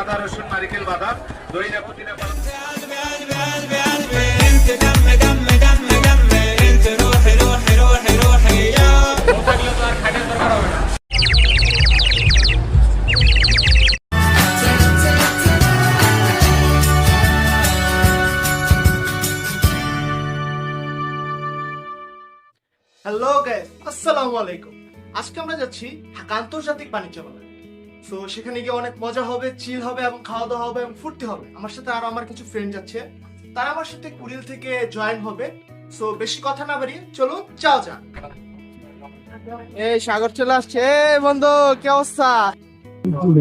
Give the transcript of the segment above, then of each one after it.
আদা রসুন নারিকেল বাদাম পুদিনা হ্যালো গাইস আসসালামু আলাইকুম আজকে আমরা যাচ্ছি ঢাকা আন্তর্জাতিক বাণিজ্য মেলায়। সো সেখানে গিয়ে অনেক মজা হবে চিল হবে এবং খাওয়া দাওয়া হবে এবং ফুর্তি হবে। আমার সাথে আরও আমার কিছু ফ্রেন্ড যাচ্ছে। তারা আমার সাথে কুড়িল থেকে জয়েন হবে। সো বেশি কথা না বাড়িয়ে চলো যাও যা এই সাগর চলে আসছে। বন্ধু, কি অবস্থা?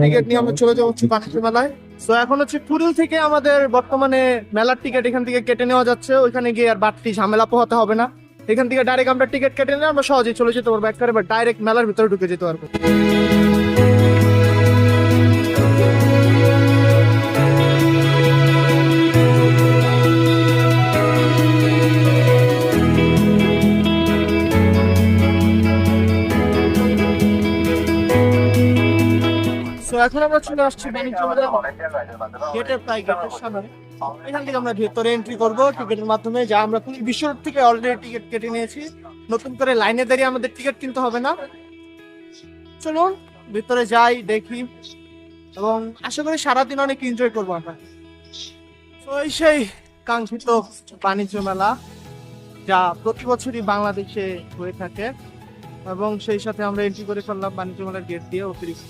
টিকিট নিয়ে আমরা চলে যাব বাণিজ্য মেলায়। সো এখন হচ্ছে কুড়িল থেকে আমাদের বর্তমানে মেলার টিকিট এখান থেকে কেটে নেওয়া যাচ্ছে। ওইখানে গিয়ে আর বাড়তি ঝামেলা পোহাতে হবে না। এখান থেকে ডাইরেক্ট আমরা টিকিট কেটে নিলে আমরা সহজেই চলে যেতে পারব। একবারে ডাইরেক্ট মেলার ভিতরে ঢুকে যেতে পারব। এখন আমরা চলে আসছি বাণিজ্য গেটের প্রায় গেটের সামনে। এখান থেকে আমরা ভেতরে এন্ট্রি করব টিকিটের মাধ্যমে, যা আমরা পুরো বিশ্ব থেকে অলরেডি টিকিট কেটে নিয়েছি। নতুন করে লাইনে দাঁড়িয়ে আমাদের টিকিট কিনতে হবে না। চলুন, ভিতরে যাই, দেখি। এবং আশা করি সারাদিন অনেক এনজয় করব আমরা। তো এই সেই কাঙ্ক্ষিত বাণিজ্য মেলা, যা প্রতি বছরই বাংলাদেশে হয়ে থাকে। এবং সেই সাথে আমরা এন্ট্রি করে ফেললাম বাণিজ্য মেলার গেট দিয়ে অতিরিক্ত।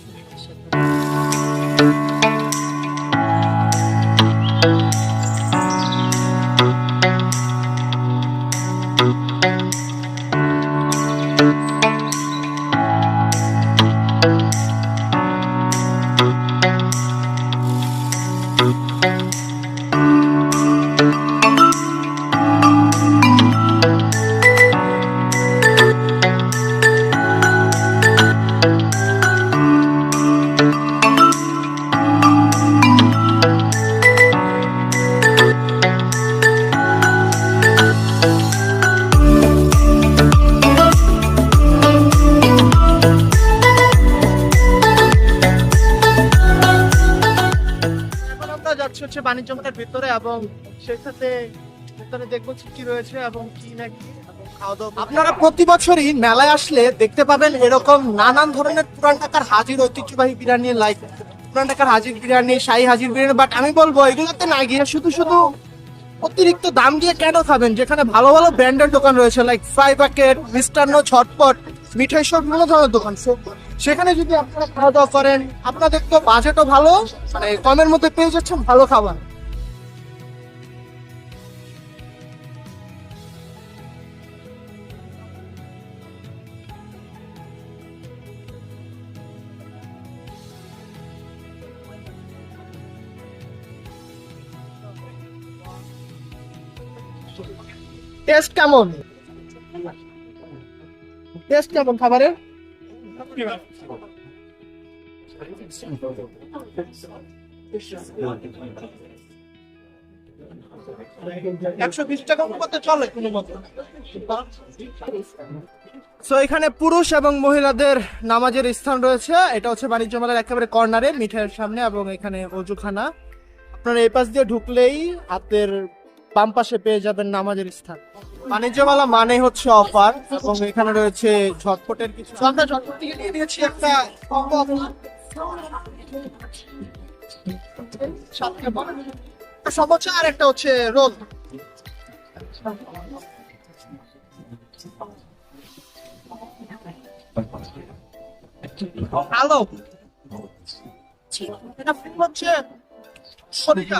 বাণিজ্য মেলার ভিতরে এবং সাথে ভিতরে দেখব কি রয়েছে এবং কি না আপনারা প্রতি বছরই মেলায় আসলে দেখতে পাবেন এরকম নানান ধরনের পুরান টাকার হাজির ঐতিহ্যবাহী বিরিয়ানি লাইক পুরান টাকার হাজির বিরিয়ানি, শাহী হাজির বিরিয়ানি বাট আমি বলব এগুলোতে না গিয়ে শুধু শুধু অতিরিক্ত দাম দিয়ে কেন খাবেন? যেখানে ভালো ভালো ব্র্যান্ডের দোকান রয়েছে লাইক ফ্রাই প্যাকেট মিষ্টান্ন ছটপট মিঠাই সব বিভিন্ন ধরনের দোকান। সেখানে যদি আপনারা খাওয়া দাওয়া করেন, আপনাদের তো বাজেটও ভালো মানে কমের মধ্যে পেয়ে যাচ্ছেন ভালো খাবার। টেস্ট কেমন? টেস্ট কেমন খাবারের? সো এখানে পুরুষ এবং মহিলাদের নামাজের স্থান রয়েছে। এটা হচ্ছে বাণিজ্য মেলার একেবারে কর্নারে, মিঠাইয়ের সামনে এবং এখানে অজুখানা। আপনারা এই পাশ দিয়ে ঢুকলেই হাতের বাম পাশে পেয়ে যাবেন নামাজের স্থান। বাণিজ্য মেলা মানে হচ্ছে অফার, এবং এখানে রয়েছে ঝটপটের কিছু আমরা ঝটপট থেকে নিয়ে নিয়েছি একটা সমোসা আর একটা হচ্ছে রোল। ফিল হচ্ছে সরিষা।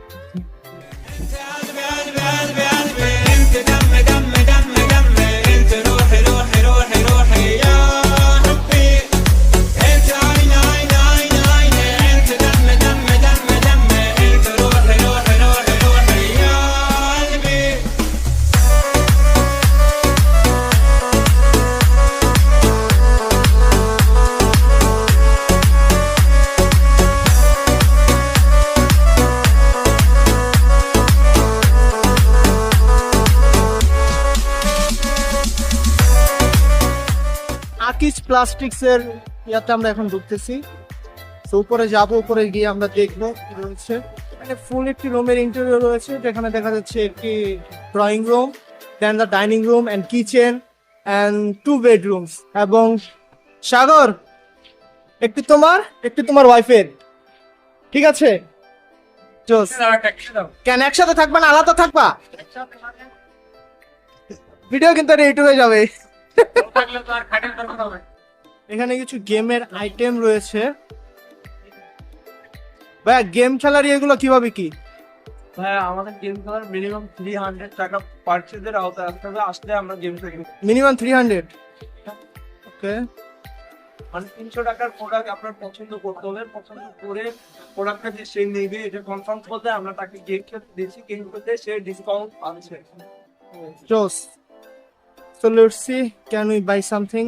টাকিজ প্লাস্টিক্স এর ইয়াতে আমরা এখন ঢুকতেছি। তো উপরে যাব উপরে গিয়ে আমরা দেখব কি রয়েছে। মানে ফুল একটি রুমের ইন্টেরিয়র রয়েছে যেখানে দেখা যাচ্ছে একটি drawing room then the dining room and kitchen and two bedrooms এবং সাগর একটি তোমার একটি তোমার ওয়াইফের ঠিক আছে? কেন একসাথে থাকবা না আলাদা থাকবা? ভিডিও কিন্তু ইউটিউবে যাবে। এখানে কিছু গেমের আইটেম রয়েছে। ভাই গেম খেলার এগুলো কীভাবে কি? হ্যাঁ আমাদের গেম খেলার মিনিমাম থ্রি হান্ড্রেড টাকা পারচেজের আওতায় আসতে হবে। আসলে আমরা গেম খেলি। মিনিমাম থ্রি হান্ড্রেড ওকে মানে তিনশো টাকার প্রোডাক্ট আপনার পছন্দ করতে হবে। পছন্দ করে প্রোডাক্টটা যে সে নেবে এটা কনফার্ম করতে আমরা তাকে গেম খেলতে দিচ্ছি। গেম খেলতে সে ডিসকাউন্ট পাচ্ছে। জোস So let's see, can we buy something?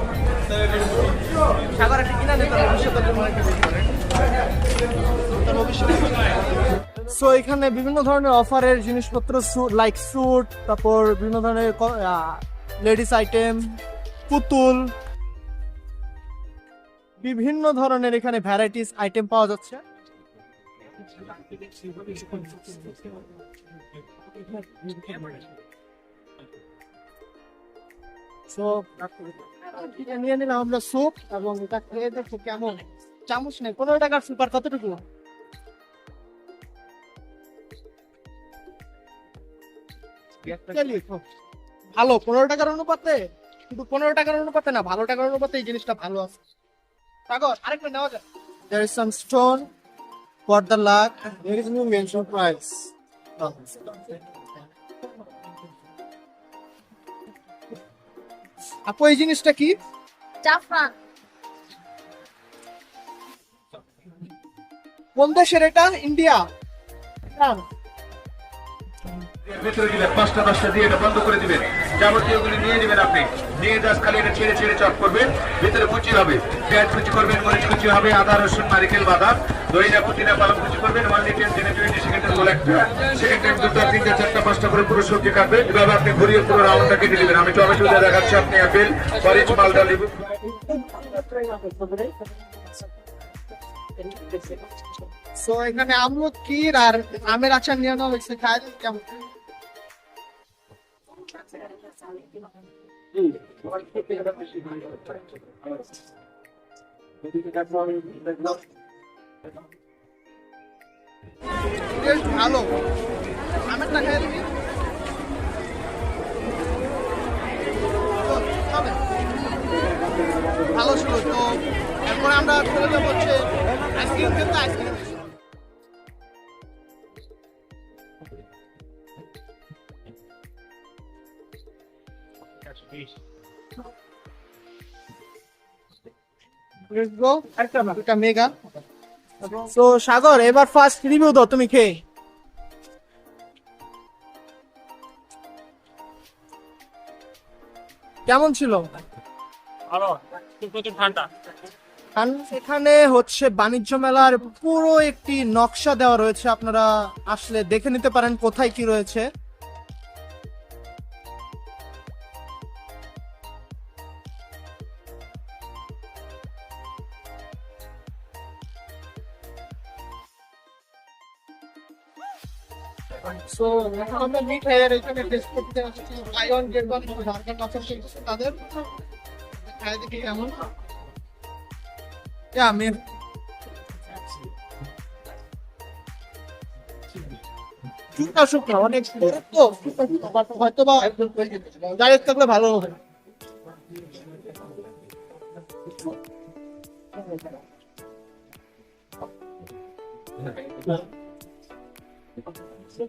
So এখানে বিভিন্ন ধরনের অফারের জিনিসপত্র লাইক স্যুট তারপর বিভিন্ন ধরনের লেডিস আইটেম পুতুল। বিভিন্ন ধরনের এখানে ভ্যারাইটিস আইটেম পাওয়া যাচ্ছে। সো নিয়ে নিলাম আমরা স্যুপ এবং এটা খেয়ে দেখো কেমন। চামচ নেই। পনেরো টাকার সুপার কতটুকু? ভালো। পনেরো টাকার অনুপাতে? কিন্তু পনেরো টাকার অনুপাতে না, ভালো টাকার অনুপাতে এই জিনিসটা ভালো আছে। সাগর আরেকটা নেওয়া যায় there is some stone for the luck. There is no mention price. আপু এই জিনিসটা কি? জাফরান। কোন দেশের এটা? ইন্ডিয়া। ভেতরে দিবেন পাঁচটা পাঁচটা দিয়ে এটা বন্ধ করে দিবেন। যাবতীয় গুলি নিয়ে নেবেন আপনি। নিয়ে জাস্ট খালি, এটা ছেড়ে ছেড়ে চপ করবেন ভিতরে কুচি হবে। পেঁয়াজ কুচি করবেন মরিচ কুচি হবে, আদা, রসুন, নারিকেল, বাদাম দইনা পুদিনা, পালং কুচি করবেন ওয়ান লিটার টেনে টোয়েন্টি সেকেন্ডের গোল একটা। সেকেন্ড টাইম দুটো, তিনটা, চারটা, পাঁচটা করে পুরো সবজি কাটবেন এভাবে আপনি ঘুরিয়ে পুরো রাউন্ডটা কেটে দিবেন আমি টমেটো দিয়ে দেখাচ্ছি আপনি আপেল, মরিচ, মালদা, লেবু। সো এখানে আমলকির আর আমের আচার নিয়ে নেওয়া হয়েছে। খায় কেমন? ভালো আমেরটা খাই দেখি। ভালো ছিল তো এরপরে আমরা চলে যাব হচ্ছে আইসক্রিম খেতে আইসক্রিম Let's go. একটা মেগা সো সাগর এবার ফার্স্ট রিভিউ দাও তুমি খেয়ে। কেমন ছিল? ভালো। প্রচুর ঠান্ডা। কারণ এখানে হচ্ছে বাণিজ্য মেলার পুরো একটি নকশা দেওয়া রয়েছে। আপনারা আসলে দেখে নিতে পারেন কোথায় কি রয়েছে। সো আমরা মিঠাইয়ের এখানে টেস্ট করতে আসছি। Buy one get one Jharkhand offer তাদের দেখি কেমন। mir. শুকনা শুকনা অনেক হয়তো বা ডাইরেক্ট থাকলে ভালো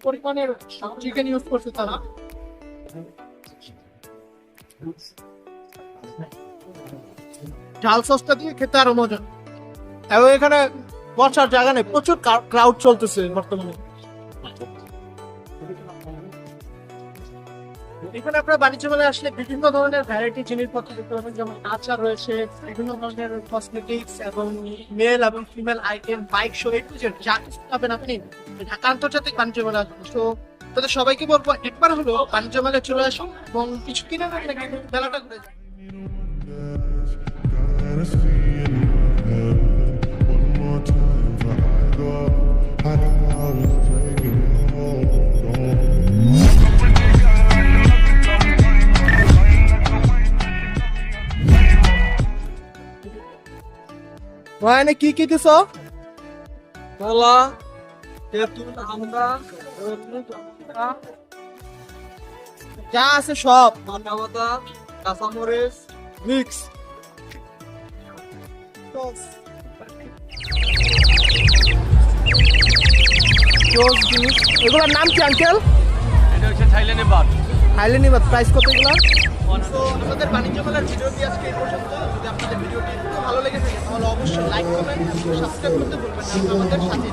পরিমাণের চিকেন ইউজ করছে তারা। ঝাল সসটা দিয়ে খেতে আরও মজা। এবং এখানে বসার জায়গা নেই, প্রচুর ক্রাউড চলতেছে বর্তমানে। এখানে আপনার বাণিজ্য মেলায় আসলে বিভিন্ন ধরনের ভ্যারাইটি জিনিসপত্র দেখতে পাবেন, যেমন আচার রয়েছে, বিভিন্ন ধরনের কসমেটিক্স এবং মেল এবং ফিমেল আইটেম বাইক শো একটু যে যা কিছু পাবেন আপনি ঢাকা আন্তর্জাতিক বাণিজ্য মেলা তো তাদের সবাইকে বলব, একবার হলো বাণিজ্য মেলায় চলে আসুন এবং কিছু কিনে মেলাটা ঘুরে যান। ওখানে কি কি দিছ কলা তেঁতুল আমরা যা আছে সব। কাঁচা পাতা কাঁচামরিচ। মিক্স। এগুলোর নাম কি আঙ্কেল? এটা হচ্ছে থাইল্যান্ডের বাদ হাইলেনি বাদ প্রাইস কত এগুলো আমাদের বাণিজ্য মেলার ভিডিওটি আজকে এই পর্যন্ত। যদি আপনাদের ভিডিওটি ভালো লেগে থাকে তাহলে অবশ্যই লাইক কমেন্ট এবং সাবস্ক্রাইব করতে ভুলবেন না। আমাদের সাথে